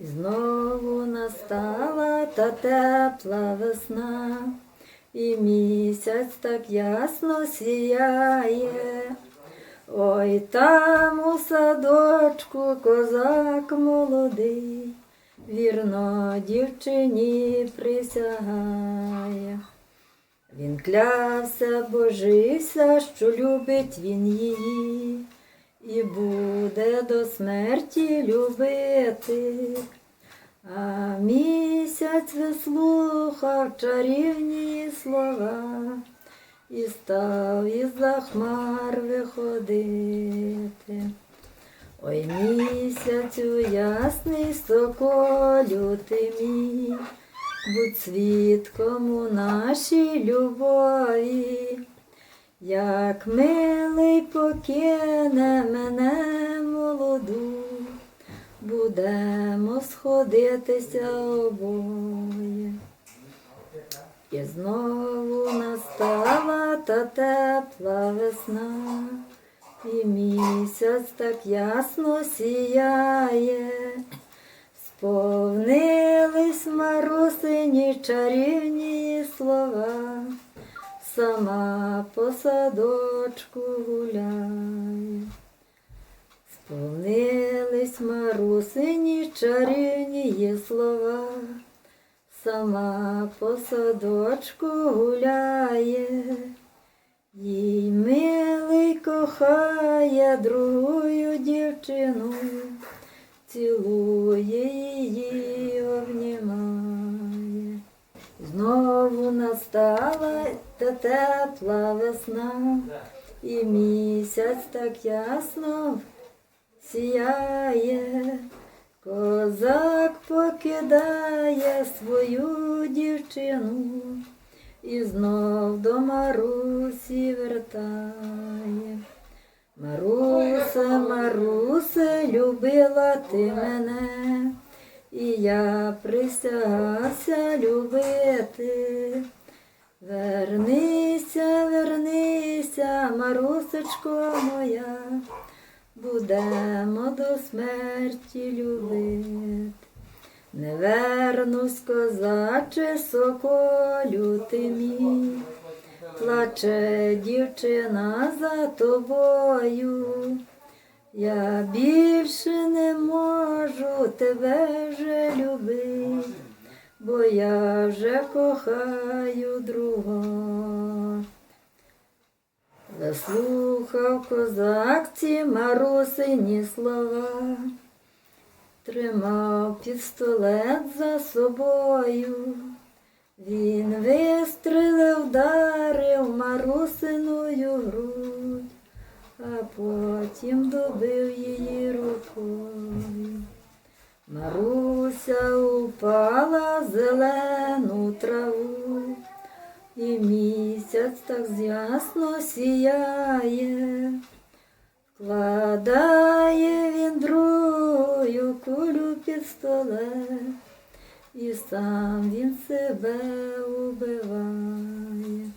І знову настала та тепла весна, і місяць так ясно сіяє. Ой, там у садочку козак молодий, вірно дівчині присягає. Він клявся, божився, що любить він її, і буде до смерті любити. А місяць вислухав чарівні слова і став із-за хмар виходити. Ой, місяцю ясний соколю ти мій, будь свідком у нашій любові, як милий покине мене молоду, будемо сходитися обоє. І знову настала та тепла весна, і місяць так ясно сіяє. Сповнились марусині чарівні слова, сама по садочку гуляє. Сповнились марусині чарівні слова, сама по садочку гуляє, їй милий кохає другую дівчину, цілує її, обнімає. Настала та тепла весна, і місяць так ясно сіяє. Козак покидає свою дівчину і знов до Марусі вертає. Марусе, Марусе, любила ти мене, і я присягався любити. Вернися, вернися, Марусечко моя, будемо до смерті любити. Не вернусь, козаче, соколю ти мій, плаче дівчина за тобою. Я більше не можу тебе вже любити, бо я вже кохаю другого. Заслухав козак ці марусині слова, тримав пістолет за собою. Він вистрелив, вдарив марусиною грудь, а потім добив її рукою. Маруся упала в зелену траву, і місяць так ясно сіяє, вкладає він другою кулю пістолет, і сам він себе убиває.